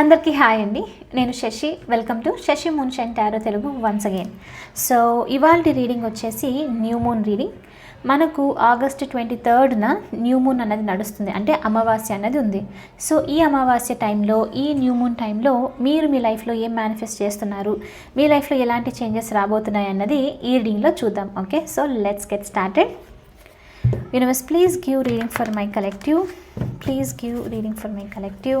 అందరికీ హాయ్ అండి. నేను Shashi. Welcome to Shashi moon షెంటారో Telugu once again so ఇవాళ రీడింగ్ వచ్చేసి న్యూ మూన్ రీడింగ్. మనకు ఆగస్ట్ ట్వంటీ థర్డ్న న్యూ మూన్ అనేది నడుస్తుంది. అంటే అమావాస్య అనేది ఉంది. సో ఈ అమావాస్య టైంలో ఈ న్యూ మూన్ టైంలో మీరు మీ లైఫ్లో ఏం మేనిఫెస్ట్ చేస్తున్నారు? మీ లైఫ్లో ఎలాంటి చేంజెస్ రాబోతున్నాయి అన్నది ఈ రీడింగ్లో చూద్దాం. Okay so let's get started universe please give reading for my collective please give reading for my collective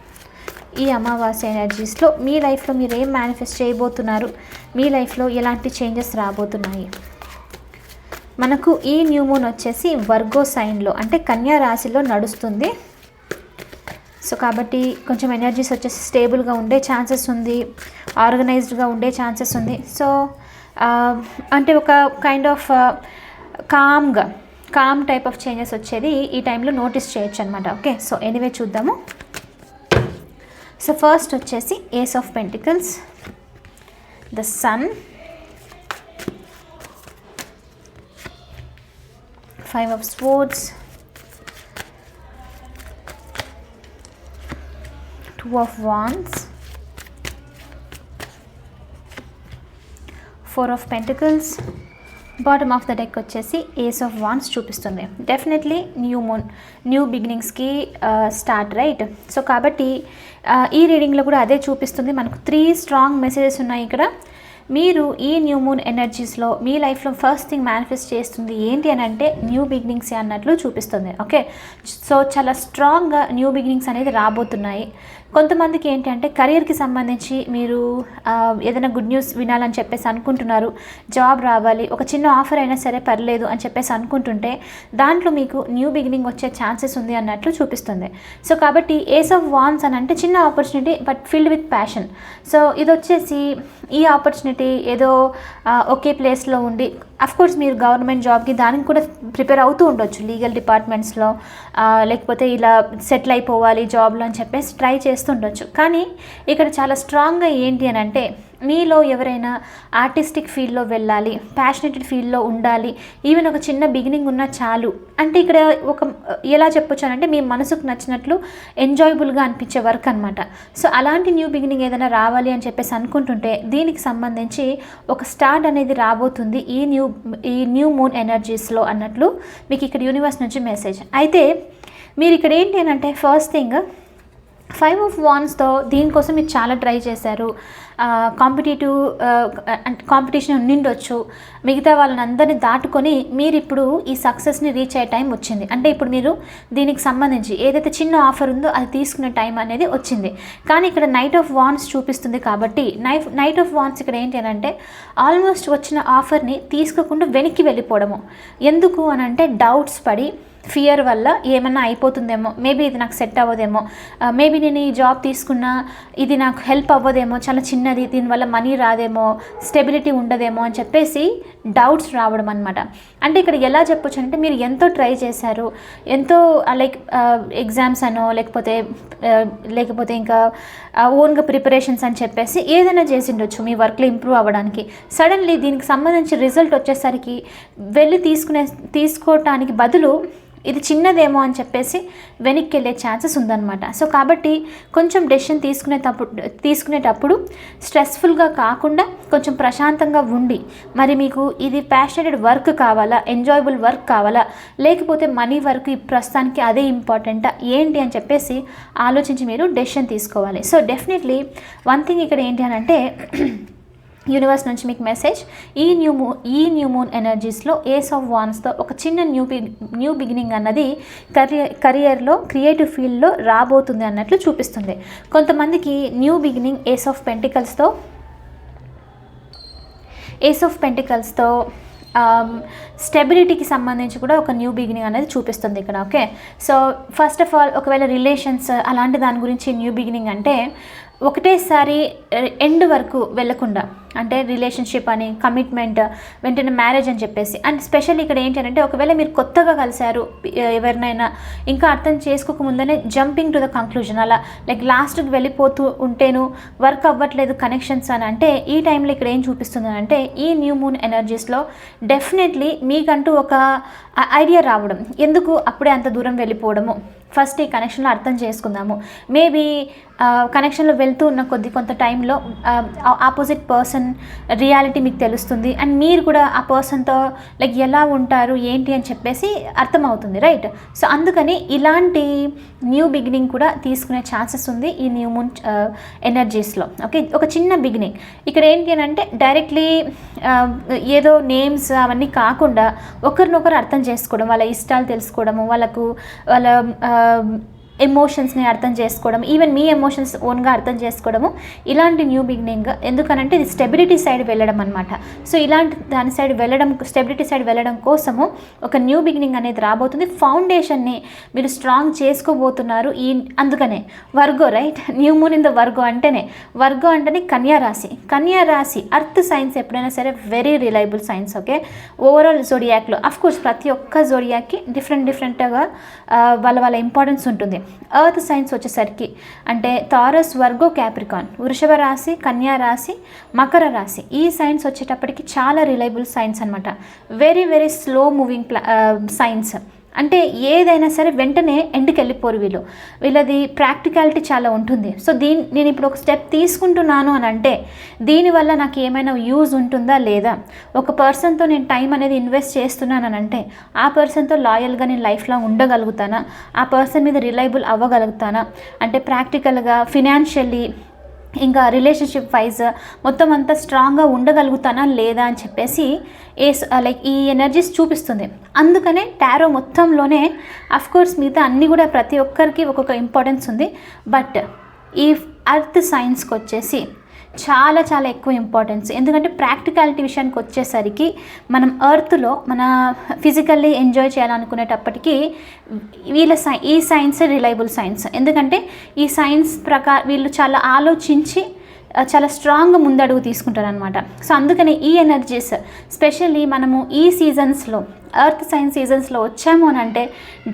ఈ అమావాస్య ఎనర్జీస్లో మీ లైఫ్లో మీరు ఏం మేనిఫెస్ట్ చేయబోతున్నారు? మీ లైఫ్లో ఎలాంటి చేంజెస్ రాబోతున్నాయి? మనకు ఈ న్యూ మూన్ వచ్చేసి వర్గో సైన్లో అంటే కన్యా రాశిలో నడుస్తుంది. సో కాబట్టి కొంచెం ఎనర్జీస్ వచ్చేసి స్టేబుల్గా ఉండే ఛాన్సెస్ ఉంది. ఆర్గనైజ్డ్గా ఉండే ఛాన్సెస్ ఉంది. సో అంటే ఒక కైండ్ ఆఫ్ కామ్గా కామ్ టైప్ ఆఫ్ చేంజెస్ వచ్చేది ఈ టైంలో నోటీస్ చేయొచ్చు అనమాట ఓకే సో ఎనీవే చూద్దాము. సో ఫస్ట్ వచ్చేసి ace of pentacles the sun five of swords two of wands four of pentacles bottom of the deck వచ్చేసి ఏస్ ఆఫ్ వాన్స్ చూపిస్తుంది. Definitely new moon new బిగినింగ్స్కి start right so కాబట్టి ఈ రీడింగ్లో కూడా అదే చూపిస్తుంది. మనకు త్రీ స్ట్రాంగ్ మెసేజెస్ ఉన్నాయి ఇక్కడ. మీరు ఈ న్యూ మూన్ ఎనర్జీస్లో మీ లైఫ్లో ఫస్ట్ థింగ్ మేనిఫెస్ట్ చేస్తుంది ఏంటి అని అంటే న్యూ బిగినింగ్స్ అన్నట్లు చూపిస్తుంది. ఓకే సో చాలా స్ట్రాంగ్గా న్యూ బిగినింగ్స్ అనేది రాబోతున్నాయి. కొంతమందికి ఏంటి అంటే కెరియర్కి సంబంధించి మీరు ఏదైనా గుడ్ న్యూస్ వినాలని చెప్పేసి అనుకుంటున్నారు జాబ్ రావాలి ఒక చిన్న ఆఫర్ అయినా సరే పర్లేదు అని చెప్పేసి అనుకుంటుంటే దాంట్లో మీకు న్యూ బిగినింగ్ వచ్చే ఛాన్సెస్ ఉంది అన్నట్లు చూపిస్తుంది. సో కాబట్టి ఏస్ ఆఫ్ వాన్స్ అని అంటే చిన్న opportunity but filled with passion so ఇది వచ్చేసి ఈ ఆపర్చునిటీ ఏదో ఒకే ప్లేస్లో ఉండి కోర్స్ మీరు గవర్నమెంట్ జాబ్కి దానికి కూడా ప్రిపేర్ అవుతూ ఉండొచ్చు. లీగల్ డిపార్ట్మెంట్స్లో లేకపోతే ఇలా సెటిల్ అయిపోవాలి జాబ్లో అని చెప్పేసి ట్రై చేస్తుండొచ్చు కానీ ఇక్కడ చాలా స్ట్రాంగ్గా ఏంటి అని అంటే మీలో ఎవరైనా ఆర్టిస్టిక్ ఫీల్డ్లో వెళ్ళాలి ప్యాషనెటెడ్ ఫీల్డ్లో ఉండాలి ఈవెన్ ఒక చిన్న బిగినింగ్ ఉన్నా చాలు. అంటే ఇక్కడ ఒక ఎలా చెప్పొచ్చు అంటే మీ మనసుకు నచ్చినట్లు ఎంజాయబుల్గా అనిపించే వర్క్ అనమాట సో అలాంటి న్యూ బిగినింగ్ ఏదైనా రావాలి అని చెప్పేసి అనుకుంటుంటే దీనికి సంబంధించి ఒక స్టార్ట్ అనేది రాబోతుంది ఈ న్యూ ఈ న్యూ మూన్ ఎనర్జీస్లో అన్నట్లు మీకు ఇక్కడ యూనివర్స్ నుంచి మెసేజ్. అయితే మీరు ఇక్కడ ఏంటి అని అంటే ఫస్ట్ థింగ్ ఫైవ్ ఆఫ్ వాన్స్తో దీనికోసం మీరు చాలా ట్రై చేశారు. కాంపిటేటివ్ కాంపిటీషన్ ఉండిండొచ్చు మిగతా వాళ్ళని అందరినీ దాటుకొని మీరు ఇప్పుడు ఈ సక్సెస్ని రీచ్ అయ్యే టైం వచ్చింది. అంటే ఇప్పుడు మీరు దీనికి సంబంధించి ఏదైతే చిన్న ఆఫర్ ఉందో అది తీసుకునే టైం అనేది వచ్చింది. కానీ ఇక్కడ నైట్ ఆఫ్ వాన్స్ చూపిస్తుంది కాబట్టి నైఫ్ నైట్ ఆఫ్ వాన్స్ ఇక్కడ ఏంటి అని అంటే ఆల్మోస్ట్ వచ్చిన ఆఫర్ని తీసుకోకుండా వెనక్కి వెళ్ళిపోవడము. ఎందుకు అని అంటే డౌట్స్ పడి ఫియర్ వల్ల ఏమన్నా అయిపోతుందేమో మేబీ ఇది నాకు సెట్ అవ్వదేమో మేబీ నేను ఈ జాబ్ తీసుకున్నా ఇది నాకు హెల్ప్ అవ్వదేమో చాలా చిన్నది దీనివల్ల మనీ రాదేమో స్టెబిలిటీ ఉండదేమో అని చెప్పేసి డౌట్స్ రావడం అనమాట అంటే ఇక్కడ ఎలా చెప్పొచ్చు అంటే మీరు ఎంతో ట్రై చేశారు ఎంతో లైక్ ఎగ్జామ్స్ అనో లేకపోతే లేకపోతే ఇంకా ఓన్గా ప్రిపరేషన్స్ అని చెప్పేసి ఏదైనా చేసిండొచ్చు మీ వర్క్లో ఇంప్రూవ్ అవ్వడానికి. సడన్లీ దీనికి సంబంధించి రిజల్ట్ వచ్చేసరికి వెళ్ళి తీసుకునే తీసుకోవటానికి బదులు ఇది చిన్నదేమో అని చెప్పేసి వెనక్కి వెళ్ళే ఛాన్సెస్ ఉందన్నమాట. సో కాబట్టి కొంచెం డెసిషన్ తీసుకునేటప్పుడు తీసుకునేటప్పుడు స్ట్రెస్ఫుల్గా కాకుండా కొంచెం ప్రశాంతంగా ఉండి మరి మీకు ఇది ప్యాషనేటెడ్ వర్క్ కావాలా ఎంజాయబుల్ వర్క్ కావాలా లేకపోతే మనీ వర్క్ ప్రస్తుతానికి అదే ఇంపార్టెంటా ఏంటి అని చెప్పేసి ఆలోచించి మీరు డెసిషన్ తీసుకోవాలి. సో డెఫినెట్లీ వన్ థింగ్ ఇక్కడ ఏంటి అని అంటే యూనివర్స్ నుంచి మీకు మెసేజ్ ఈ న్యూ మూ ఈ న్యూ మూన్ ఎనర్జీస్లో ఏస్ ఆఫ్ వాన్స్తో ఒక చిన్న న్యూ బి న్యూ బిగినింగ్ అన్నది కరియర్ కెరియర్లో క్రియేటివ్ ఫీల్డ్లో రాబోతుంది అన్నట్లు చూపిస్తుంది. కొంతమందికి న్యూ బిగినింగ్ ఏస్ ఆఫ్ పెంటికల్స్తో ఏస్ ఆఫ్ పెంటికల్స్తో స్టెబిలిటీకి సంబంధించి కూడా ఒక న్యూ బిగినింగ్ అనేది చూపిస్తుంది ఇక్కడ okay so first of all ఒకవేళ రిలేషన్స్ అలాంటి దాని గురించి న్యూ బిగినింగ్ అంటే ఒకటేసారి ఎండ్ వరకు వెళ్ళకుండా అంటే రిలేషన్షిప్ అని కమిట్మెంట్ వెంటనే మ్యారేజ్ అని చెప్పేసి. అండ్ స్పెషల్ ఇక్కడ ఏంటంటే ఒకవేళ మీరు కొత్తగా కలిశారు ఎవరినైనా ఇంకా అర్థం చేసుకోక ముందనే జంపింగ్ టు ద కంక్లూజన్ అలా. లైక్ లాస్ట్కి వెళ్ళిపోతూ ఉంటేను వర్క్ అవ్వట్లేదు కనెక్షన్స్ అని అంటే ఈ టైంలో ఇక్కడ ఏం చూపిస్తుంది అంటే ఈ న్యూ మూన్ ఎనర్జీస్లో డెఫినెట్లీ మీకంటూ ఒక ఐడియా రావడం. ఎందుకు? అప్పుడే అంత దూరం వెళ్ళిపోవడము. ఫస్ట్ ఈ కనెక్షన్లో అర్థం చేసుకుందాము. మేబీ కనెక్షన్లో వెళ్తూ ఉన్న కొద్ది కొంత టైంలో ఆపోజిట్ పర్సన్ రియాలిటీ మీకు తెలుస్తుంది అండ్ మీరు కూడా ఆ పర్సన్తో లైక్ ఎలా ఉంటారు ఏంటి అని చెప్పేసి అర్థమవుతుంది రైట్? సో అందుకని ఇలాంటి న్యూ బిగినింగ్ కూడా తీసుకునే ఛాన్సెస్ ఉంది ఈ న్యూ మూన్ ఎనర్జీస్లో ఓకే? ఒక చిన్న బిగినింగ్. ఇక్కడ ఏంటి అని అంటే డైరెక్ట్లీ ఏదో నేమ్స్ అవన్నీ కాకుండా ఒకరినొకరు అర్థం చేసుకోవడం వాళ్ళ ఇష్టాలు తెలుసుకోవడము వాళ్ళకు వాళ్ళ ఎమోషన్స్ని అర్థం చేసుకోవడం ఈవెన్ మీ ఎమోషన్స్ ఓన్గా అర్థం చేసుకోవడము ఇలాంటి న్యూ బిగినింగ్ ఎందుకనంటే ఇది స్టెబిలిటీ సైడ్ వెళ్ళడం అనమాట సో ఇలాంటి దాని సైడ్ వెళ్ళడం స్టెబిలిటీ సైడ్ వెళ్ళడం కోసము ఒక న్యూ బిగినింగ్ అనేది రాబోతుంది. ఫౌండేషన్ని మీరు స్ట్రాంగ్ చేసుకోబోతున్నారు ఈ అందుకనే. Virgo right new moon in the Virgo అంటేనే. వర్గో అంటేనే కన్యా రాశి. కన్యా రాశి అర్త్ సైన్స్ ఎప్పుడైనా సరే very reliable signs okay overall జోడియాక్లో of course ప్రతి ఒక్క జోడియాక్కి డిఫరెంట్ డిఫరెంట్గా వాళ్ళ వాళ్ళ ఇంపార్టెన్స్ ఉంటుంది. ఎర్త్ సైన్స్ వచ్చేసరికి అంటే తారస్ వర్గో క్యాప్రికాన్ వృషభ రాశి కన్యా రాశి మకర రాశి ఈ సైన్స్ వచ్చేటప్పటికి చాలా రిలయబుల్ సైన్స్ అనమాట వెరీ వెరీ స్లో మూవింగ్ ప్లా సైన్స్ అంటే ఏదైనా సరే వెంటనే ఎండ్కి వెళ్ళిపోరు వీళ్ళు. వీళ్ళది ప్రాక్టికాలిటీ చాలా ఉంటుంది. సో దీని నేను ఇప్పుడు ఒక స్టెప్ తీసుకుంటున్నాను అని అంటే దీనివల్ల నాకు ఏమైనా యూజ్ ఉంటుందా లేదా? ఒక పర్సన్తో నేను టైం అనేది ఇన్వెస్ట్ చేస్తున్నాను అని అంటే ఆ పర్సన్తో లాయల్గా నేను లైఫ్లో ఉండగలుగుతానా? ఆ పర్సన్ మీద రిలయబుల్ అవ్వగలుగుతానా? అంటే ప్రాక్టికల్గా ఫినాన్షియల్లీ ఇంకా రిలేషన్షిప్ వైజ్ మొత్తం అంతా స్ట్రాంగ్గా ఉండగలుగుతానా లేదా అని చెప్పేసి ఏ లైక్ ఈ ఎనర్జీస్ చూపిస్తుంది. అందుకనే టారో మొత్తంలోనే కోర్స్ మిగతా అన్నీ కూడా ప్రతి ఒక్కరికి ఒక్కొక్క ఇంపార్టెన్స్ ఉంది. బట్ ఈ అర్త్ సైన్స్కి వచ్చేసి చాలా చాలా ఎక్కువ ఇంపార్టెన్స్ ఎందుకంటే ప్రాక్టికాలిటీ విషయానికి వచ్చేసరికి మనం ఎర్త్లో మన ఫిజికల్లీ ఎంజాయ్ చేయాలనుకునేటప్పటికీ వీళ్ళ సై ఈ సైన్స్ రిలయబుల్ సైన్స్ ఎందుకంటే ఈ సైన్స్ ప్రకారం వీళ్ళు చాలా ఆలోచించి చాలా స్ట్రాంగ్ ముందడుగు తీసుకుంటారనమాట సో అందుకనే ఈ ఎనర్జీస్ స్పెషల్లీ మనము ఈ సీజన్స్లో ఎర్త్ సైన్స్ సీజన్స్లో వచ్చాము అని అంటే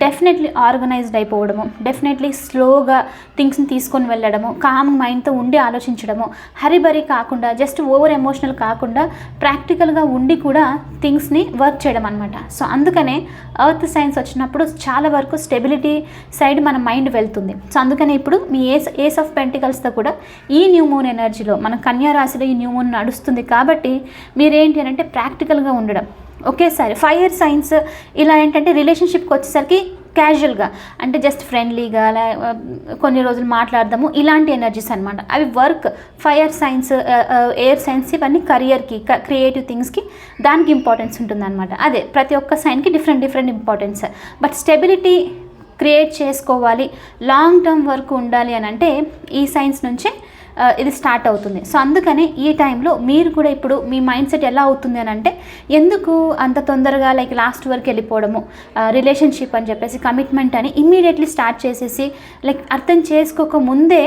డెఫినెట్లీ ఆర్గనైజ్డ్ అయిపోవడము డెఫినెట్లీ స్లోగా థింగ్స్ని తీసుకొని వెళ్ళడము కామ్ మైండ్తో ఉండి ఆలోచించడము హరిబరి కాకుండా జస్ట్ ఓవర్ ఎమోషనల్ కాకుండా ప్రాక్టికల్గా ఉండి కూడా థింగ్స్ని వర్క్ చేయడం అనమాట సో అందుకనే ఎర్త్ సైన్స్ వచ్చినప్పుడు చాలా వరకు స్టెబిలిటీ సైడ్ మన మైండ్ వెళ్తుంది. సో అందుకనే ఇప్పుడు మీ ఏస్ ఏస్ ఆఫ్ పెంటికల్స్తో కూడా ఈ న్యూ మూన్ ఎనర్జీలో మన కన్యా రాశిలో ఈ న్యూ మూన్ నడుస్తుంది కాబట్టి మీరేంటి అని అంటే ప్రాక్టికల్గా ఉండడం. ఒకేసారి ఫైర్ సైన్స్ ఇలా ఏంటంటే రిలేషన్షిప్కి వచ్చేసరికి క్యాజువల్గా అంటే జస్ట్ ఫ్రెండ్లీగా అలా కొన్ని రోజులు మాట్లాడదాము ఇలాంటి ఎనర్జీస్ అనమాట అవి work fire signs air signs ఇవన్నీ కరియర్కి క్రియేటివ్ థింగ్స్కి దానికి ఇంపార్టెన్స్ ఉంటుందన్నమాట. అదే ప్రతి ఒక్క సైన్కి different different importance but stability create చేసుకోవాలి లాంగ్ టర్మ్ వర్క్ ఉండాలి అని అంటే ఈ సైన్స్ నుంచే ఇది స్టార్ట్ అవుతుంది. సో అందుకని ఈ టైంలో మీరు కూడా ఇప్పుడు మీ మైండ్ సెట్ ఎలా అవుతుంది అని అంటే ఎందుకు అంత తొందరగా లైక్ లాస్ట్ వరకు వెళ్ళిపోవడము? రిలేషన్షిప్ అని చెప్పేసి కమిట్మెంట్ అని ఇమ్మీడియట్లీ స్టార్ట్ చేసేసి లైక్ అర్థం చేసుకోక ముందే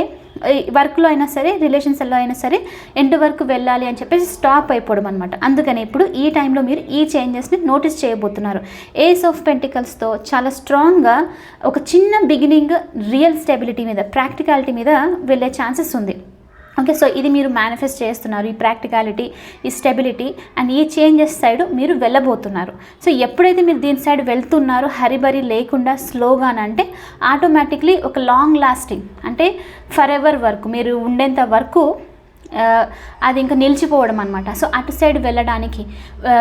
వర్క్లో అయినా సరే రిలేషన్స్లో అయినా సరే ఎండ్ వరకు వెళ్ళాలి అని చెప్పేసి స్టాప్ అయిపోవడం అనమాట అందుకని ఇప్పుడు ఈ టైంలో మీరు ఈ చేంజెస్ని నోటీస్ చేయబోతున్నారు. ఏస్ ఆఫ్ పెంటికల్స్తో చాలా స్ట్రాంగ్గా ఒక చిన్న బిగినింగ్ రియల్ స్టెబిలిటీ మీద ప్రాక్టికాలిటీ మీద వెళ్ళే ఛాన్సెస్ ఉంది. ఓకే సో ఇది మీరు మేనిఫెస్ట్ చేస్తున్నారు ఈ ప్రాక్టికాలిటీ ఈ స్టెబిలిటీ అండ్ ఈ చేంజెస్ సైడ్ మీరు వెళ్ళబోతున్నారు. సో ఎప్పుడైతే మీరు దీని సైడ్ వెళ్తున్నారో హరిబరి లేకుండా స్లోగా అంటే ఆటోమేటిక్లీ ఒక లాంగ్ లాస్టింగ్ అంటే ఫర్ ఎవర్ వర్క్ మీరు ఉండేంత వరకు అది ఇంకా నిలిచిపోవడం అనమాట సో అటు సైడ్ వెళ్ళడానికి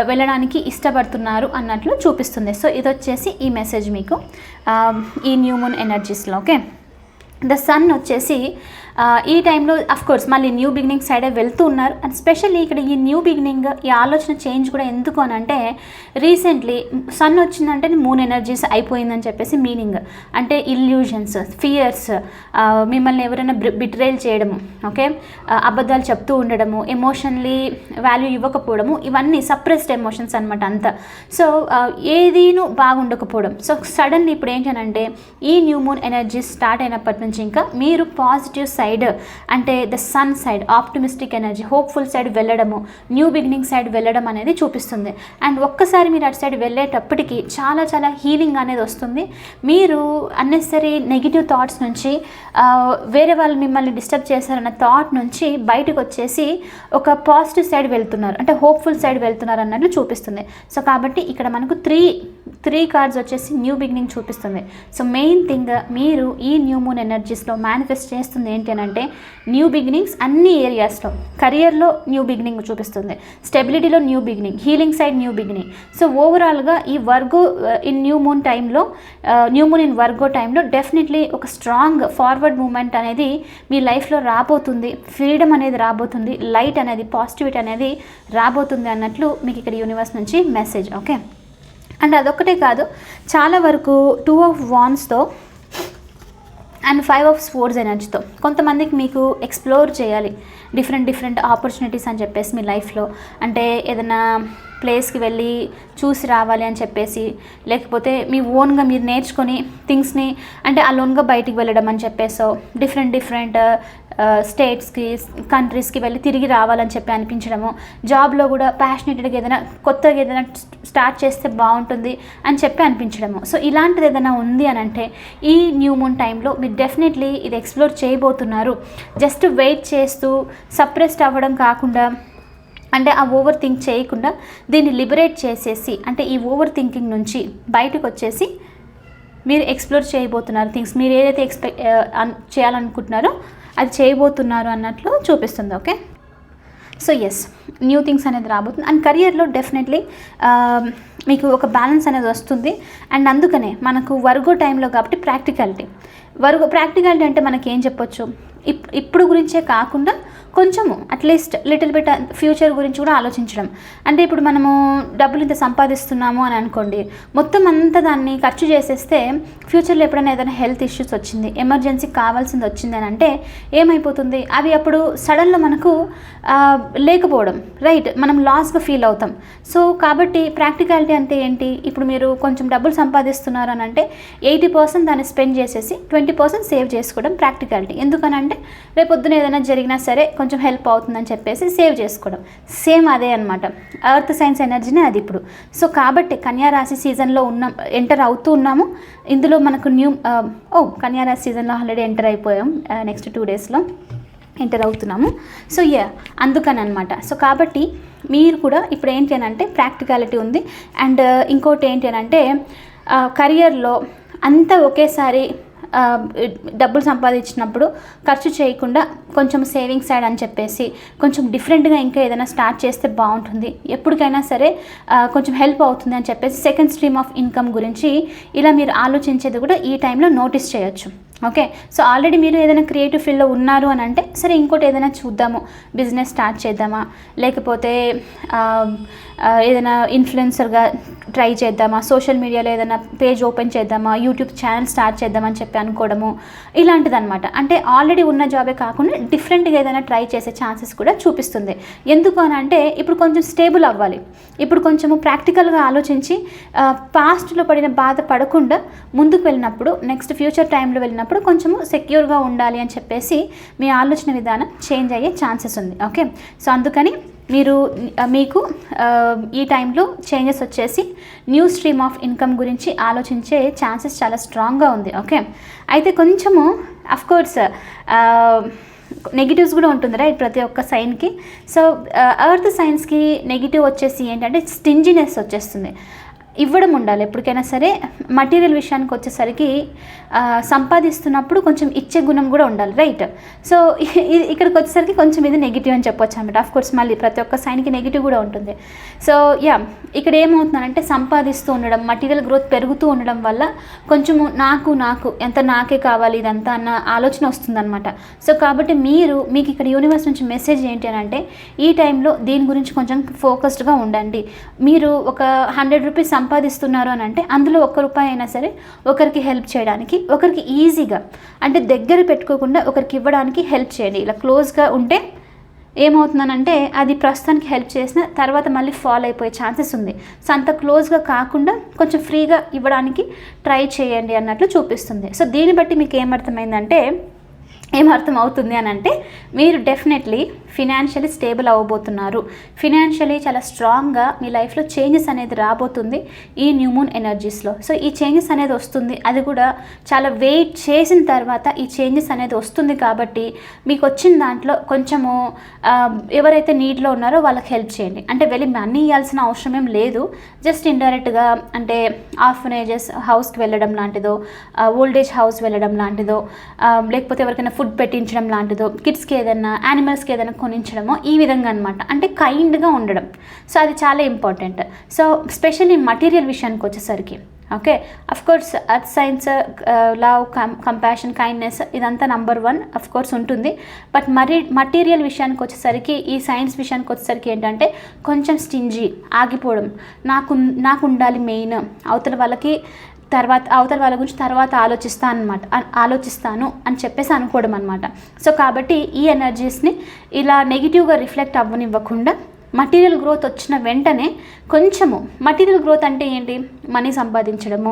వెళ్ళడానికి ఇష్టపడుతున్నారు అన్నట్లు చూపిస్తుంది. సో ఇది వచ్చేసి ఈ మెసేజ్ మీకు ఈ న్యూమన్ ఎనర్జీస్లో ఓకే ద సన్ వచ్చేసి ఈ టైంలో కోర్స్ మళ్ళీ న్యూ బిగినింగ్ సైడే వెళ్తూ ఉన్నారు. అండ్ స్పెషల్లీ ఇక్కడ ఈ న్యూ బిగినింగ్ ఈ ఆలోచన చేంజ్ కూడా ఎందుకు అని అంటే రీసెంట్లీ సన్ వచ్చిందంటే మూన్ ఎనర్జీస్ అయిపోయిందని చెప్పేసి మీనింగ్ అంటే ఇల్యూషన్స్ ఫియర్స్ మిమ్మల్ని ఎవరైనా బిట్రేల్ చేయడము ఓకే అబద్ధాలు చెప్తూ ఉండడము ఎమోషనలీ వాల్యూ ఇవ్వకపోవడము ఇవన్నీ సప్రెస్డ్ ఎమోషన్స్ అనమాట అంతా. సో ఏదీను బాగుండకపోవడం. సో సడన్లీ ఇప్పుడు ఏంటంటే ఈ న్యూ మూన్ ఎనర్జీస్ స్టార్ట్ అయినప్పటి నుంచి ఇంకా మీరు పాజిటివ్ సైడ్ సైడ్ అంటే the sun side optimistic energy hopeful side వెళ్ళడము న్యూ బిగినింగ్ సైడ్ వెళ్ళడం అనేది చూపిస్తుంది. అండ్ ఒక్కసారి మీరు అటు సైడ్ వెళ్ళేటప్పటికి చాలా చాలా హీలింగ్ అనేది వస్తుంది. మీరు అన్నెసరీ నెగిటివ్ థాట్స్ నుంచి వేరే వాళ్ళు మిమ్మల్ని డిస్టర్బ్ చేశారన్న థాట్ నుంచి బయటకు వచ్చేసి ఒక పాజిటివ్ సైడ్ వెళ్తున్నారు. అంటే హోప్ఫుల్ సైడ్ వెళ్తున్నారు అన్నట్లు చూపిస్తుంది. సో కాబట్టి ఇక్కడ మనకు త్రీ త్రీ కార్డ్స్ వచ్చేసి న్యూ బిగినింగ్ చూపిస్తుంది. సో మెయిన్ థింగ్ మీరు ఈ న్యూ మూన్ ఎనర్జీస్లో మేనిఫెస్ట్ చేస్తుంది ఏంటి అని అంటే న్యూ బిగినింగ్స్ అన్ని ఏరియాస్లో కెరియర్లో న్యూ బిగినింగ్ చూపిస్తుంది. స్టెబిలిటీలో new beginning healing side new beginning. So ఓవరాల్గా ఈ uh, uh, Virgo in new moon టైంలో న్యూ మూన్ ఇన్ వర్గో టైంలో డెఫినెట్లీ ఒక స్ట్రాంగ్ ఫార్వర్డ్ మూమెంట్ అనేది మీ లైఫ్లో రాబోతుంది. ఫ్రీడమ్ అనేది రాబోతుంది. లైట్ అనేది పాజిటివిటీ అనేది రాబోతుంది అన్నట్లు మీకు ఇక్కడ యూనివర్స్ నుంచి మెసేజ్ ఓకే అండ్ అదొక్కటే కాదు చాలా వరకు టూ ఆఫ్ వాన్స్తో అండ్ ఫైవ్ ఆఫ్ స్పోర్ట్స్ ఎనర్జీతో కొంతమందికి మీకు ఎక్స్ప్లోర్ చేయాలి. డిఫరెంట్ డిఫరెంట్ ఆపర్చునిటీస్ అని చెప్పేసి మీ లైఫ్లో అంటే ఏదైనా ప్లేస్కి వెళ్ళి చూసి రావాలి అని చెప్పేసి లేకపోతే మీ ఓన్గా మీరు నేర్చుకొని థింగ్స్ని అంటే అలోన్గా బయటికి వెళ్ళడం అని చెప్పేసో డిఫరెంట్ డిఫరెంట్ స్టేట్స్కి కంట్రీస్కి వెళ్ళి తిరిగి రావాలని చెప్పి అనిపించడము జాబ్లో కూడా ప్యాషనేటెడ్గా ఏదైనా కొత్తగా ఏదైనా స్టార్ట్ చేస్తే బాగుంటుంది అని చెప్పి అనిపించడము. సో ఇలాంటిది ఏదైనా ఉంది అని అంటే ఈ న్యూ మూన్ టైంలో మీరు డెఫినెట్లీ ఇది ఎక్స్ప్లోర్ చేయబోతున్నారు. జస్ట్ వెయిట్ చేస్తూ సప్రెస్డ్ అవ్వడం కాకుండా అంటే ఆ ఓవర్ థింక్ చేయకుండా దీన్ని లిబరేట్ చేసేసి అంటే ఈ ఓవర్ థింకింగ్ నుంచి బయటకు వచ్చేసి మీరు ఎక్స్ప్లోర్ చేయబోతున్నారు థింగ్స్. మీరు ఏదైతే ఎక్స్పెక్ట్ చేయాలనుకుంటున్నారో అది చేయబోతున్నారు అన్నట్లు చూపిస్తుంది okay? So yes new things అనేది రాబోతుంది. అండ్ కెరియర్లో డెఫినెట్లీ మీకు ఒక బ్యాలెన్స్ అనేది వస్తుంది. అండ్ అందుకనే మనకు వర్గో టైంలో కాబట్టి ప్రాక్టికాలిటీ. వర్గో ప్రాక్టికాలిటీ అంటే మనకి ఏం చెప్పొచ్చు? ఇప్పుడు గురించే కాకుండా కొంచెము అట్లీస్ట్ లిటిల్ బిట్ ఫ్యూచర్ గురించి కూడా ఆలోచించడం. అంటే ఇప్పుడు మనము డబ్బులు ఇంత సంపాదిస్తున్నాము అని అనుకోండి మొత్తం అంతా దాన్ని ఖర్చు చేసేస్తే ఫ్యూచర్లో ఎప్పుడైనా ఏదైనా హెల్త్ ఇష్యూస్ వచ్చింది ఎమర్జెన్సీ కావాల్సింది వచ్చింది అని అంటే ఏమైపోతుంది? అవి అప్పుడు సడన్లో మనకు లేకపోవడం రైట్ మనం లాస్గా ఫీల్ అవుతాం. సో కాబట్టి ప్రాక్టికాలిటీ అంటే ఏంటి? ఇప్పుడు మీరు కొంచెం డబ్బులు సంపాదిస్తున్నారు అని అంటే ఎయిటీ పర్సెంట్ దాన్ని స్పెండ్ చేసేసి ట్వంటీ పర్సెంట్ సేవ్ చేసుకోవడం ప్రాక్టికాలిటీ ఎందుకనంటే రేపొద్దున ఏదైనా జరిగినా సరే కొంచెం హెల్ప్ అవుతుందని చెప్పేసి సేవ్ చేసుకోవడం. సేమ్ అదే అనమాట అర్త్ సైన్స్ ఎనర్జీనే అది ఇప్పుడు. సో కాబట్టి కన్యా రాశి సీజన్లో ఉన్నాం ఎంటర్ అవుతూ ఉన్నాము. ఇందులో మనకు న్యూ ఓ oh, కన్యా రాశి సీజన్లో ఆల్రెడీ ఎంటర్ అయిపోయాం. నెక్స్ట్ టూ డేస్లో ఎంటర్ అవుతున్నాము. సో యా అందుకని అనమాట సో కాబట్టి మీరు కూడా ఇప్పుడు ఏంటి అని అంటే ప్రాక్టికాలిటీ ఉంది. అండ్ ఇంకోటి ఏంటి అని అంటే కరియర్లో అంతా ఒకేసారి డబ్బులు సంపాదించినప్పుడు ఖర్చు చేయకుండా కొంచెం సేవింగ్ సైడ్ అని చెప్పేసి కొంచెం డిఫరెంట్గా ఇంకా ఏదైనా స్టార్ట్ చేస్తే బాగుంటుంది. ఎప్పటికైనా సరే కొంచెం హెల్ప్ అవుతుంది అని చెప్పేసి సెకండ్ స్ట్రీమ్ ఆఫ్ ఇన్కమ్ గురించి ఇలా మీరు ఆలోచించేది కూడా ఈ టైంలో నోటీస్ చేయొచ్చు. ఓకే. సో ఆల్రెడీ మీరు ఏదైనా క్రియేటివ్ ఫీల్డ్లో ఉన్నారు అని అంటే సరే ఇంకోటి ఏదైనా చూద్దాము. బిజినెస్ స్టార్ట్ చేద్దామా? లేకపోతే ఏదైనా ఇన్ఫ్లుయెన్సర్గా ట్రై చేద్దామా? సోషల్ మీడియాలో ఏదైనా పేజ్ ఓపెన్ చేద్దామా? యూట్యూబ్ ఛానల్ స్టార్ట్ చేద్దామని చెప్పి అనుకోవడము. ఇలాంటిదన్నమాట. అంటే ఆల్రెడీ ఉన్న జాబే కాకుండా డిఫరెంట్గా ఏదైనా ట్రై చేసే ఛాన్సెస్ కూడా చూపిస్తుంది. ఎందుకు అని అంటే ఇప్పుడు కొంచెం స్టేబుల్ అవ్వాలి. ఇప్పుడు కొంచెము ప్రాక్టికల్గా ఆలోచించి పాస్ట్లో పడిన బాధ పడకుండా ముందుకు వెళ్ళినప్పుడు నెక్స్ట్ ఫ్యూచర్ టైంలో వెళ్ళినప్పుడు కొంచెము సెక్యూర్గా ఉండాలి అని చెప్పేసి మీ ఆలోచన విధానం చేంజ్ అయ్యే ఛాన్సెస్ ఉంది. ఓకే సో అందుకని మీరు మీకు ఈ టైంలో చేంజెస్ వచ్చేసి న్యూ స్ట్రీమ్ ఆఫ్ ఇన్కమ్ గురించి ఆలోచించే ఛాన్సెస్ చాలా స్ట్రాంగ్గా ఉంది. ఓకే అయితే కొంచెము అఫ్కోర్స్ నెగిటివ్స్ కూడా ఉంటుంది రైట్ ప్రతి ఒక్క సైన్కి సో ఎర్త్ సైన్స్కి నెగిటివ్ వచ్చేసి ఏంటంటే స్టింజినెస్ వచ్చేస్తుంది. ఇవ్వడం ఉండాలి. ఎప్పటికైనా సరే మటీరియల్ విషయానికి వచ్చేసరికి సంపాదిస్తున్నప్పుడు కొంచెం ఇచ్చే గుణం కూడా ఉండాలి రైట్ సో ఇక్కడికి వచ్చేసరికి కొంచెం ఇది నెగిటివ్ అని చెప్పొచ్చు అనమాట ఆఫ్ కోర్స్ మళ్ళీ ప్రతి ఒక్క సైన్కి నెగిటివ్ కూడా ఉంటుంది. సో యా ఇక్కడ ఏమవుతుందంటే సంపాదిస్తూ ఉండడం మటీరియల్ గ్రోత్ పెరుగుతూ ఉండడం వల్ల కొంచెము నాకు నాకు ఎంత నాకే కావాలి ఇదంతా అన్న ఆలోచన వస్తుందన్నమాట. సో కాబట్టి మీరు మీకు ఇక్కడ యూనివర్స్ నుంచి మెసేజ్ ఏంటి అని అంటే ఈ టైంలో దీని గురించి కొంచెం ఫోకస్డ్గా ఉండండి. మీరు ఒక హండ్రెడ్ రూపీస్ సంపాదిస్తున్నారు అని అంటే అందులో ఒక్క రూపాయి అయినా సరే ఒకరికి హెల్ప్ చేయడానికి ఒకరికి ఈజీగా అంటే దగ్గర పెట్టుకోకుండా ఒకరికి ఇవ్వడానికి హెల్ప్ చేయండి. ఇలా క్లోజ్గా ఉంటే ఏమవుతుందనంటే అది ప్రస్తుతానికి హెల్ప్ చేసిన తర్వాత మళ్ళీ ఫాల్ అయిపోయే ఛాన్సెస్ ఉంది. సో అంత క్లోజ్గా కాకుండా కొంచెం ఫ్రీగా ఇవ్వడానికి ట్రై చేయండి అన్నట్లు చూపిస్తుంది. సో దీన్ని బట్టి మీకు ఏమర్థమైందంటే ఏమర్థం అవుతుంది అని అంటే మీరు డెఫినెట్లీ ఫినాన్షియలీ స్టేబుల్ అవ్వబోతున్నారు. ఫినాన్షియలీ చాలా స్ట్రాంగ్గా మీ లైఫ్లో చేంజెస్ అనేది రాబోతుంది ఈ న్యూ మూన్ ఎనర్జీస్లో సో ఈ చేంజెస్ అనేది వస్తుంది. అది కూడా చాలా వెయిట్ చేసిన తర్వాత ఈ చేంజెస్ అనేది వస్తుంది కాబట్టి మీకు వచ్చిన దాంట్లో కొంచెము ఎవరైతే నీడ్లో ఉన్నారో వాళ్ళకి హెల్ప్ చేయండి. అంటే వెళ్ళి మనీ ఇవ్వాల్సిన అవసరం ఏం లేదు. జస్ట్ ఇండైరెక్ట్గా అంటే ఆర్ఫనేజెస్ హౌస్కి వెళ్ళడం లాంటిదో ఓల్డేజ్ హౌస్ వెళ్ళడం లాంటిదో లేకపోతే ఎవరికైనా ఫుడ్ పెట్టించడం లాంటిదో కిడ్స్కి ఏదైనా యానిమల్స్కి ఏదైనా కొనించడమో ఈ విధంగా అనమాట అంటే కైండ్గా ఉండడం. సో అది చాలా ఇంపార్టెంట్. సో స్పెషల్లీ మటీరియల్ విషయానికి వచ్చేసరికి okay? Of course earth signs love come compassion kindness ఇదంతా నంబర్ వన్ అఫ్ కోర్స్ ఉంటుంది. బట్ మరి మటీరియల్ విషయానికి వచ్చేసరికి ఈ సైన్స్ విషయానికి వచ్చేసరికి ఏంటంటే కొంచెం స్టింజీ ఆగిపోవడం. నాకు నాకు ఉండాలి మెయిన్. అవతల వాళ్ళకి తర్వాత అవతల వాళ్ళ గురించి తర్వాత ఆలోచిస్తాను అనమాట ఆలోచిస్తాను అని చెప్పేసి అనుకోవడం అనమాట సో కాబట్టి ఈ ఎనర్జీస్ని ఇలా నెగిటివ్గా రిఫ్లెక్ట్ అవ్వనివ్వకుండా మటీరియల్ గ్రోత్ వచ్చిన వెంటనే కొంచెము మటీరియల్ గ్రోత్ అంటే ఏంటి? మనీ సంపాదించడము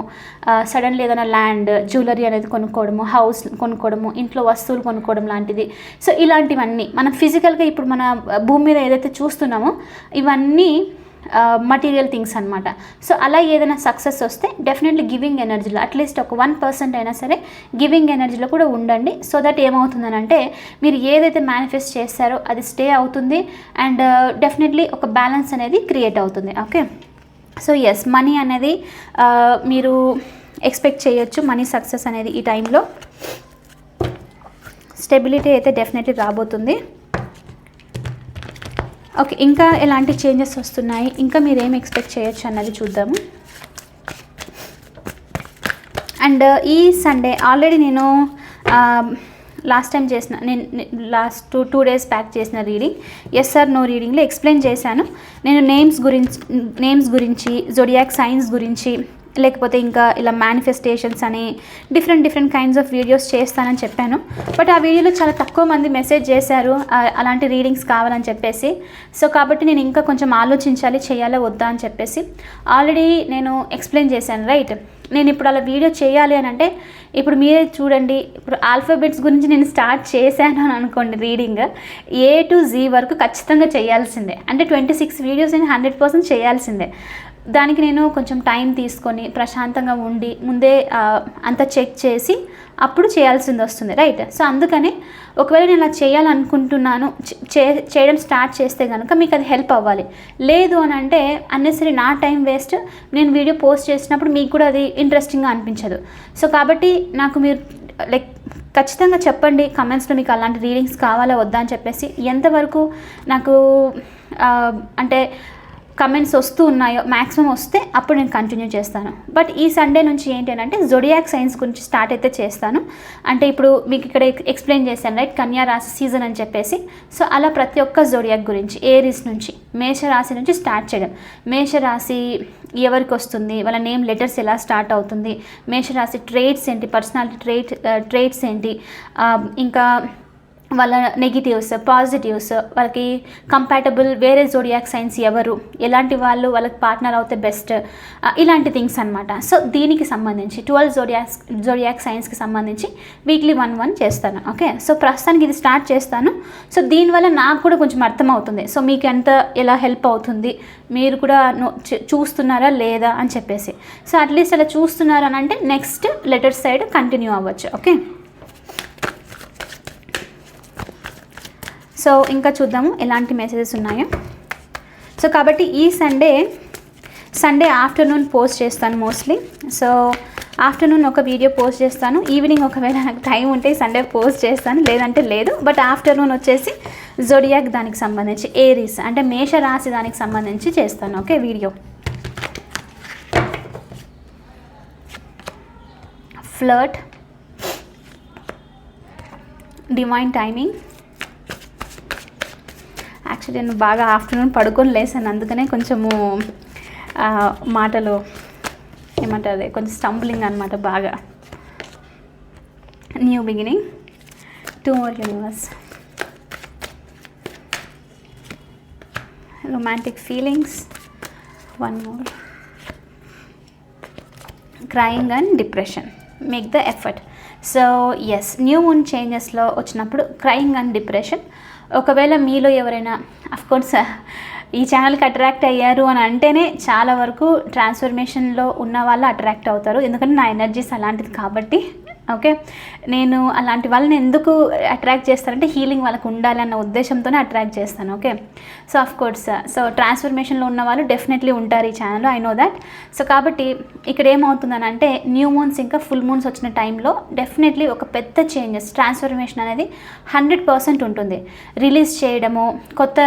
సడన్లీ ఏదైనా ల్యాండ్ జ్యువెలరీ అనేది కొనుక్కోవడము హౌస్ కొనుక్కోవడము ఇంట్లో వస్తువులు కొనుక్కోవడం లాంటిది. సో ఇలాంటివన్నీ మనం ఫిజికల్గా ఇప్పుడు మన భూమి మీద ఏదైతే చూస్తున్నామో ఇవన్నీ మటీరియల్ థింగ్స్ అనమాట సో అలా ఏదైనా సక్సెస్ వస్తే డెఫినెట్లీ గివింగ్ ఎనర్జీలో అట్లీస్ట్ ఒక వన్ పర్సెంట్ అయినా సరే గివింగ్ ఎనర్జీలో కూడా ఉండండి. సో దట్ ఏమవుతుందనంటే మీరు ఏదైతే మేనిఫెస్ట్ చేస్తారో అది స్టే అవుతుంది అండ్ డెఫినెట్లీ uh, ఒక బ్యాలెన్స్ అనేది క్రియేట్ అవుతుంది. ఓకే సో ఎస్ మనీ అనేది మీరు ఎక్స్పెక్ట్ చేయొచ్చు. మనీ సక్సెస్ అనేది ఈ టైంలో స్టెబిలిటీ అయితే డెఫినెట్లీ రాబోతుంది. ఓకే ఇంకా ఎలాంటి చేంజెస్ వస్తున్నాయి? ఇంకా మీరు ఏం ఎక్స్పెక్ట్ చేయొచ్చు అన్నది చూద్దాము. అండ్ ఈ సండే ఆల్రెడీ నేను లాస్ట్ టైం చేసిన నేను last two two days back చేసిన రీడింగ్. ఎస్ సార్ నో రీడింగ్లో ఎక్స్ప్లెయిన్ చేశాను. నేను నేమ్స్ గురించి నేమ్స్ గురించి జొడియాక్ సైన్స్ గురించి లేకపోతే ఇంకా ఇలా మేనిఫెస్టేషన్స్ అని different different kinds of videos చేస్తానని చెప్పాను. బట్ ఆ వీడియోలో చాలా తక్కువ మంది మెసేజ్ చేశారు. అలాంటి రీడింగ్స్ కావాలని చెప్పేసి. సో కాబట్టి నేను ఇంకా కొంచెం ఆలోచించాలి చేయాలో వద్దా అని చెప్పేసి. ఆల్రెడీ నేను ఎక్స్ప్లెయిన్ చేశాను రైట్ నేను ఇప్పుడు అలా వీడియో చేయాలి అని అంటే ఇప్పుడు మీరే చూడండి. ఇప్పుడు ఆల్ఫాబెట్స్ గురించి నేను స్టార్ట్ చేశాను అని అనుకోండి రీడింగ్ ఏ టు జీ వరకు ఖచ్చితంగా చేయాల్సిందే. అంటే ట్వంటీ సిక్స్ వీడియోస్ నేను హండ్రెడ్ పర్సెంట్ చేయాల్సిందే. దానికి నేను కొంచెం టైం తీసుకొని ప్రశాంతంగా ఉండి ముందే అంత అంతా చెక్ చేసి అప్పుడు చేయాల్సింది వస్తుంది రైట్? సో అందుకనే ఒకవేళ నేను అలా చేయాలనుకుంటున్నాను చే- చేయడం స్టార్ట్ చేస్తే కనుక మీకు అది హెల్ప్ అవ్వాలి. లేదు అని అంటే అన్నెసరీ నా టైం వేస్ట్ నేను వీడియో పోస్ట్ చేసినప్పుడు మీకు కూడా అది ఇంట్రెస్టింగ్గా అనిపించదు. సో కాబట్టి నాకు మీరు లైక్ ఖచ్చితంగా చెప్పండి కమెంట్స్లో మీకు అలాంటి రీడింగ్స్ కావాలా వద్దా అని చెప్పేసి. ఎంతవరకు నాకు అంటే కమెంట్స్ వస్తూ ఉన్నాయో మ్యాక్సిమం వస్తే అప్పుడు నేను కంటిన్యూ చేస్తాను. బట్ ఈ సండే నుంచి ఏంటి అని అంటే జొడియాక్ సైన్స్ గురించి స్టార్ట్ అయితే చేస్తాను. అంటే ఇప్పుడు మీకు ఇక్కడ ఎక్స్ప్లెయిన్ చేశాను రైట్ కన్యా రాశి సీజన్ అని చెప్పేసి. సో అలా ప్రతి ఒక్క జొడియాక్ గురించి ఏరీస్ నుంచి మేషరాశి నుంచి స్టార్ట్ చేయడం. మేషరాశి ఎవరికి వస్తుంది? వాళ్ళ నేమ్ లెటర్స్ ఎలా స్టార్ట్ అవుతుంది? మేషరాశి ట్రేట్స్ ఏంటి? పర్సనాలిటీ ట్రేట్ ట్రేట్స్ ఏంటి? Um, ఇంకా వాళ్ళ నెగిటివ్స్ పాజిటివ్స్ వాళ్ళకి కంపాటబుల్ వేరే జోడియాక్ సైన్స్ ఎవరు ఎలాంటి వాళ్ళు వాళ్ళకి పార్ట్నర్ అవుతే బెస్ట్ ఇలాంటి థింగ్స్ అనమాట సో దీనికి సంబంధించి ట్వెల్వ్ జోడియాక్స్ జోడియాక్ సైన్స్కి సంబంధించి వీక్లీ వన్ వన్ చేస్తాను ఓకే సో ప్రస్తుతానికి ఇది స్టార్ట్ చేస్తాను. సో దీనివల్ల నాకు కూడా కొంచెం అర్థమవుతుంది. సో మీకు ఎంత ఎలా హెల్ప్ అవుతుంది మీరు కూడా చూస్తున్నారా లేదా అని చెప్పేసి. సో అట్లీస్ట్ అలా చూస్తున్నారా అని అంటే నెక్స్ట్ లెటర్ సైడ్ కంటిన్యూ అవ్వచ్చు ఓకే సో ఇంకా చూద్దాము ఎలాంటి మెసేజెస్ ఉన్నాయో. సో కాబట్టి ఈ సండే సండే ఆఫ్టర్నూన్ పోస్ట్ చేస్తాను మోస్ట్లీ సో ఆఫ్టర్నూన్ ఒక వీడియో పోస్ట్ చేస్తాను. ఈవినింగ్ ఒకవేళ నాకు టైం ఉంటే సండే పోస్ట్ చేస్తాను. లేదంటే లేదు. బట్ ఆఫ్టర్నూన్ వచ్చేసి జొడియాక్ దానికి సంబంధించి ఏరీస్ అంటే మేష రాశి దానికి సంబంధించి చేస్తాను. Okay video flirt divine timing actually నేను బాగా ఆఫ్టర్నూన్ పడుకొని లేసాను. అందుకనే కొంచెము మాటలు ఏమంటారు కొంచెం స్టంబ్లింగ్ అనమాట బాగా. New beginning two more universe romantic feelings one more crying and depression make the effort so as new moon చేంజెస్లో వచ్చినప్పుడు క్రయింగ్ అండ్ డిప్రెషన్ ఒకవేళ మీలో ఎవరైనా అఫ్కోర్స్ ఈ ఛానల్కి అట్రాక్ట్ అయ్యారు అని అంటేనే చాలా వరకు ట్రాన్స్ఫర్మేషన్లో ఉన్న వాళ్ళు అట్రాక్ట్ అవుతారు. ఎందుకంటే నా ఎనర్జీస్ అలాంటిది కాబట్టి ఓకే? నేను అలాంటి వాళ్ళని ఎందుకు అట్రాక్ట్ చేస్తానంటే హీలింగ్ వాళ్ళకు ఉండాలన్న ఉద్దేశంతోనే అట్రాక్ట్ చేస్తాను okay? So of course. So ట్రాన్స్ఫర్మేషన్లో ఉన్న వాళ్ళు డెఫినెట్లీ ఉంటారు ఈ ఛానల్లో ఐ నో దట్. సో కాబట్టి ఇక్కడ ఏమవుతుందని అంటే న్యూ మూన్స్ ఇంకా ఫుల్ మూన్స్ వచ్చిన టైంలో డెఫినెట్లీ ఒక పెద్ద చేంజెస్ ట్రాన్స్ఫర్మేషన్ అనేది హండ్రెడ్ పర్సెంట్ ఉంటుంది. రిలీజ్ చేయడము కొత్త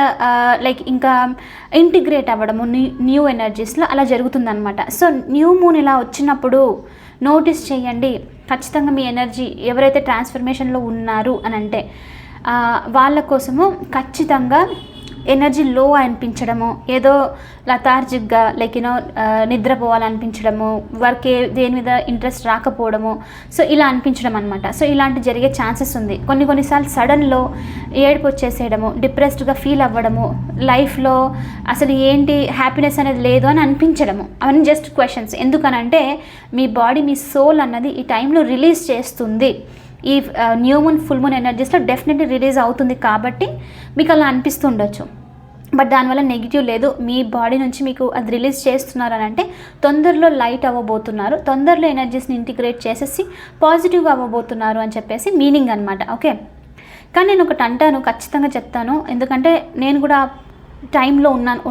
లైక్ ఇంకా ఇంటిగ్రేట్ అవ్వడము న్యూ న్యూ ఎనర్జీస్లో అలా జరుగుతుందనమాట సో న్యూ మూన్ ఇలా వచ్చినప్పుడు నోటీస్ చేయండి ఖచ్చితంగా మీ ఎనర్జీ ఎవరైతే ట్రాన్స్ఫర్మేషన్లో ఉన్నారు అని అంటే వాళ్ళ కోసము ఖచ్చితంగా ఎనర్జీ లో అనిపించడము ఏదో లతార్జిక్గా లైక్ యూనో నిద్రపోవాలనిపించడము వర్క్ ఏ దేని మీద ఇంట్రెస్ట్ రాకపోవడము సో ఇలా అనిపించడం అనమాట సో ఇలాంటి జరిగే ఛాన్సెస్ ఉంది. కొన్ని కొన్నిసార్లు సడన్లో ఏడుపు వచ్చేసేయడము డిప్రెస్డ్గా ఫీల్ అవ్వడము లైఫ్లో అసలు ఏంటి హ్యాపీనెస్ అనేది లేదు అని అనిపించడము. అవన్నీ జస్ట్ క్వశ్చన్స్ ఎందుకనంటే మీ బాడీ మీ సోల్ అన్నది ఈ టైంలో రిలీజ్ చేస్తుంది. ఈ న్యూ మూన్ ఫుల్ మూన్ ఎనర్జీస్లో డెఫినెట్లీ రిలీజ్ అవుతుంది కాబట్టి మీకు అలా అనిపిస్తుండొచ్చు. బట్ దానివల్ల నెగిటివ్ లేదు. మీ బాడీ నుంచి మీకు అది రిలీజ్ చేస్తున్నారు అని అంటే తొందరలో లైట్ అవ్వబోతున్నారు. తొందరలో ఎనర్జీస్ని ఇంటిగ్రేట్ చేసేసి పాజిటివ్గా అవ్వబోతున్నారు అని చెప్పేసి మీనింగ్ అనమాట ఓకే కానీ నేను ఒకటి అంటాను ఖచ్చితంగా చెప్తాను. ఎందుకంటే నేను కూడా టైంలో ఉన్నాను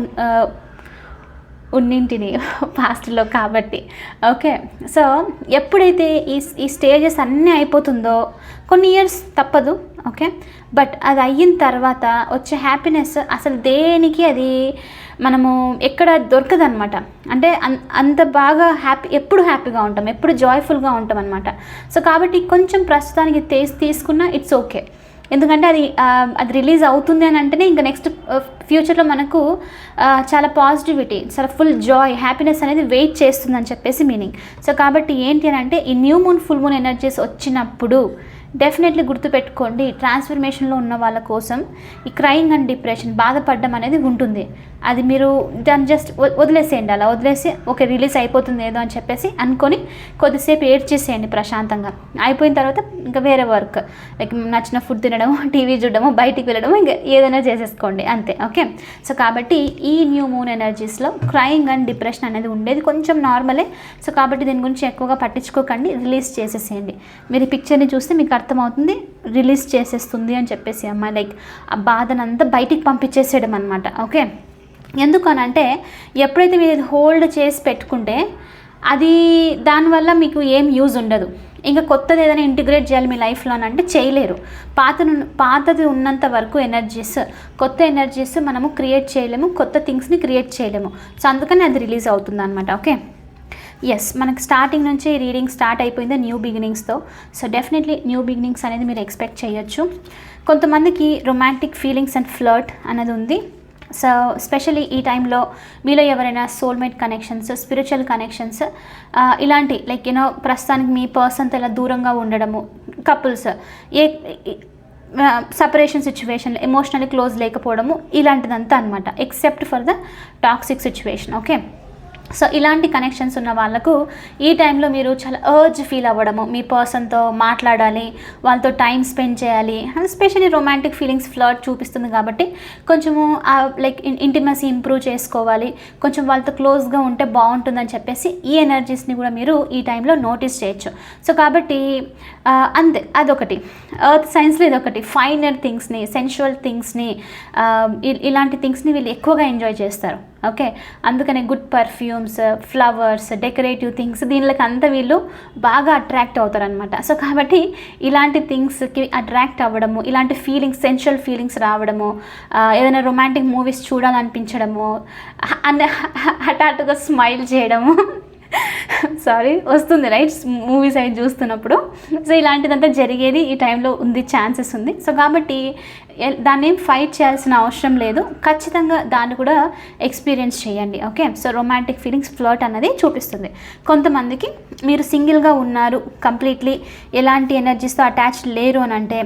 ఉన్నింటిని పాస్ట్లో కాబట్టి. ఓకే. సో ఎప్పుడైతే ఈ ఈ స్టేజెస్ అన్నీ అయిపోతుందో కొన్ని ఇయర్స్ తప్పదు ఓకే? బట్ అది అయిన తర్వాత వచ్చే హ్యాపీనెస్ అసలు దేనికి అది మనము ఎక్కడ దొరకదనమాట అంటే అంత బాగా హ్యాపీ ఎప్పుడు హ్యాపీగా ఉంటాం ఎప్పుడు జాయ్ఫుల్గా ఉంటాం అనమాట సో కాబట్టి కొంచెం ప్రస్తుతానికి తీసి తీసుకున్న ఇట్స్ ఓకే. ఎందుకంటే అది అది రిలీజ్ అవుతుంది అని అంటేనే ఇంకా నెక్స్ట్ ఫ్యూచర్లో మనకు చాలా పాజిటివిటీ చాలా ఫుల్ జాయ్ హ్యాపీనెస్ అనేది వెయిట్ చేస్తుందని చెప్పేసి మీనింగ్. సో కాబట్టి ఏంటి అని అంటే ఈ new moon full moon energies వచ్చినప్పుడు డెఫినెట్లీ గుర్తుపెట్టుకోండి ట్రాన్స్ఫర్మేషన్లో ఉన్న వాళ్ళ కోసం ఈ క్రయింగ్ అండ్ డిప్రెషన్ బాధపడడం అనేది ఉంటుంది. అది మీరు దాన్ని జస్ట్ వదిలేసేయండి అలా వదిలేసి ఓకే రిలీజ్ అయిపోతుంది ఏదో అని చెప్పేసి అనుకొని కొద్దిసేపు ఏడ్చేసేయండి ప్రశాంతంగా. అయిపోయిన తర్వాత ఇంకా వేరే వర్క్ లైక్ నచ్చిన ఫుడ్ తినడము టీవీ చూడడము బయటికి వెళ్ళడము ఇంకా ఏదైనా చేసేసుకోండి. అంతే ఓకే? సో కాబట్టి ఈ న్యూ మూన్ ఎనర్జీస్లో క్రయింగ్ అండ్ డిప్రెషన్ అనేది ఉండేది కొంచెం నార్మలే సో కాబట్టి దీని గురించి ఎక్కువగా పట్టించుకోకండి రిలీజ్ చేసేసేయండి. మీరు ఈ పిక్చర్ని చూస్తే మీకు అర్థమవుతుంది రిలీజ్ చేసేస్తుంది అని చెప్పేసి అమ్మాయి లైక్ ఆ బాధనంతా బయటికి పంపించేసేయడం అనమాట ఓకే ఎందుకనంటే ఎప్పుడైతే మీరు ఇది హోల్డ్ చేసి పెట్టుకుంటే అది దానివల్ల మీకు ఏం యూజ్ ఉండదు. ఇంకా కొత్తది ఏదైనా ఇంటిగ్రేట్ చేయాలి మీ లైఫ్లో అంటే చేయలేరు. పాత పాతది ఉన్నంత వరకు ఎనర్జీస్ కొత్త ఎనర్జీస్ మనము క్రియేట్ చేయలేము కొత్త థింగ్స్ని క్రియేట్ చేయలేము. సో అందుకని అది రిలీజ్ అవుతుంది అనమాట ఓకే ఎస్ మనకి స్టార్టింగ్ నుంచి రీడింగ్ స్టార్ట్ అయిపోయింది న్యూ బిగినింగ్స్తో సో డెఫినెట్లీ న్యూ బిగినింగ్స్ అనేది మీరు ఎక్స్పెక్ట్ చేయొచ్చు. కొంతమందికి రొమాంటిక్ ఫీలింగ్స్ అండ్ ఫ్లర్ట్ అనేది ఉంది. సో స్పెషలీ ఈ టైంలో మీలో ఎవరైనా సోల్మేట్ కనెక్షన్స్ స్పిరిచువల్ కనెక్షన్స్ ఇలాంటి లైక్ యూనో ప్రస్తుతానికి మీ పర్సన్తో ఇలా దూరంగా ఉండడము couples a separation situation emotionally close లేకపోవడము ఇలాంటిదంతా అనమాట except for the toxic situation okay so ఇలాంటి కనెక్షన్స్ ఉన్న వాళ్ళకు ఈ టైంలో మీరు చాలా అర్జ్ ఫీల్ అవ్వడము. మీ పర్సన్తో మాట్లాడాలి వాళ్ళతో టైం స్పెండ్ చేయాలి. స్పెషల్లీ రొమాంటిక్ ఫీలింగ్స్ ఫ్లర్ట్ చూపిస్తుంది కాబట్టి కొంచెము లైక్ ఇంటిమసీ ఇంప్రూవ్ చేసుకోవాలి. కొంచెం వాళ్ళతో క్లోజ్గా ఉంటే బాగుంటుందని చెప్పేసి ఈ ఎనర్జీస్ని కూడా మీరు ఈ టైంలో నోటీస్ చేయొచ్చు. సో కాబట్టి అంతే అదొకటి. ఎర్త్ సైన్స్లో ఇదొకటి. ఫైనర్ థింగ్స్ని సెన్షువల్ థింగ్స్ని ఇలాంటి థింగ్స్ని వీళ్ళు ఎక్కువగా ఎంజాయ్ చేస్తారు. ఓకే? అందుకనే good perfumes flowers decorative things దీనిలోకి అంతా వీళ్ళు బాగా అట్రాక్ట్ అవుతారనమాట సో కాబట్టి ఇలాంటి థింగ్స్కి అట్రాక్ట్ అవ్వడము ఇలాంటి ఫీలింగ్స్ సెన్షువల్ ఫీలింగ్స్ రావడము ఏదైనా రొమాంటిక్ మూవీస్ చూడాలనిపించడము హఠాత్తుగా స్మైల్ చేయడము. సారీ వస్తుంది రైట్? మూవీస్ అవి చూస్తున్నప్పుడు. సో ఇలాంటిదంతా జరిగేది ఈ టైంలో ఉంది ఛాన్సెస్ ఉంది. సో కాబట్టి దాన్ని ఏం ఫైట్ చేయాల్సిన అవసరం లేదు. ఖచ్చితంగా దాన్ని కూడా ఎక్స్పీరియన్స్ చేయండి. Okay so romantic feelings flirt అన్నది చూపిస్తుంది. కొంతమందికి మీరు సింగిల్గా ఉన్నారు కంప్లీట్లీ ఎలాంటి ఎనర్జీస్తో అటాచ్డ్ లేరు అని అంటే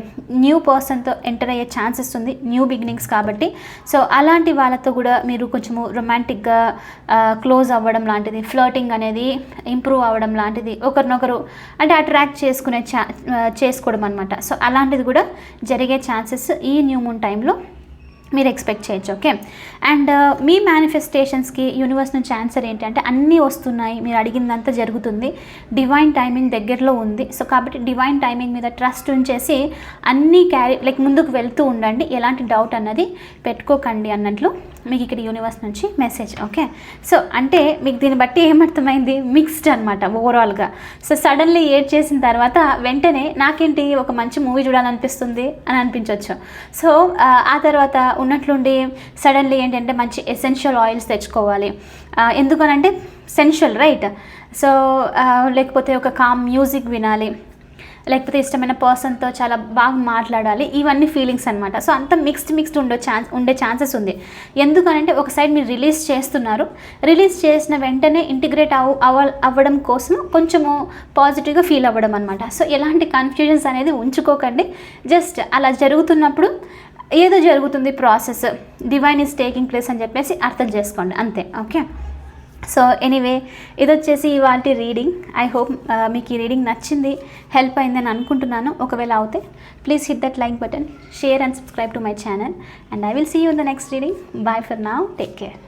న్యూ పర్సన్తో ఎంటర్ అయ్యే ఛాన్సెస్ ఉంది న్యూ బిగినింగ్స్ కాబట్టి. సో అలాంటి వాళ్ళతో కూడా మీరు కొంచెము రొమాంటిక్గా క్లోజ్ అవ్వడం లాంటిది ఫ్లర్టింగ్ అనేది ఇంప్రూవ్ అవ్వడం లాంటిది ఒకరినొకరు అంటే అట్రాక్ట్ చేసుకునే ఛా చేసుకోవడం అనమాట సో అలాంటిది కూడా జరిగే ఛాన్సెస్ ఈ న్యూ మూన్ టైంలో మీరు ఎక్స్పెక్ట్ చేయొచ్చు ఓకే? అండ్ uh, మీ మేనిఫెస్టేషన్స్కి యూనివర్స్ నుంచి ఆన్సర్ ఏంటంటే అన్నీ వస్తున్నాయి మీరు అడిగిందంతా జరుగుతుంది డివైన్ టైమింగ్ దగ్గరలో ఉంది. సో కాబట్టి డివైన్ టైమింగ్ మీద ట్రస్ట్ ఉంచేసి అన్నీ క్యారీ లైక్ ముందుకు వెళ్తూ ఉండండి. ఎలాంటి డౌట్ అన్నది పెట్టుకోకండి అన్నట్లు మీకు ఇక్కడ యూనివర్స్ నుంచి మెసేజ్ ఓకే సో అంటే మీకు దీన్ని బట్టి ఏమర్థమైంది మిక్స్డ్ అనమాట ఓవరాల్గా సో సడన్లీ ఏడ్ చేసిన తర్వాత వెంటనే నాకేంటి ఒక మంచి మూవీ చూడాలనిపిస్తుంది అని అనిపించవచ్చు సో ఆ, తర్వాత ఉన్నట్లుండి సడన్లీ ఏంటంటే మంచి ఎసెన్షియల్ ఆయిల్స్ తెచ్చుకోవాలి. ఎందుకనంటే సెన్షియల్ రైట్ సో లేకపోతే ఒక కామ్ మ్యూజిక్ వినాలి. లేకపోతే ఇష్టమైన పర్సన్తో చాలా బాగా మాట్లాడాలి. ఇవన్నీ ఫీలింగ్స్ అనమాట సో అంత మిక్స్డ్ మిక్స్డ్ ఉండే ఛాన్స్ ఉండే ఛాన్సెస్ ఉంది. ఎందుకనంటే ఒక సైడ్ మీరు రిలీజ్ చేస్తున్నారు. రిలీజ్ చేసిన వెంటనే ఇంటిగ్రేట్ అవ్ అవ అవ్వడం కోసం కొంచెము పాజిటివ్గా ఫీల్ అవ్వడం అనమాట సో ఎలాంటి కన్ఫ్యూజన్స్ అనేది ఉంచుకోకండి. జస్ట్ అలా జరుగుతున్నప్పుడు ఏదో జరుగుతుంది process divine is taking place అని చెప్పేసి అర్థం చేసుకోండి. అంతే. ఓకే సో ఎనీవే ఇది వచ్చేసి ఇవాంటి రీడింగ్ ఐ హోప్ మీకు ఈ రీడింగ్ నచ్చింది హెల్ప్ అయిందని అనుకుంటున్నాను. ఒకవేళ అవుతే please hit that like button share and subscribe to my channel and I will see you in the next reading bye for now take care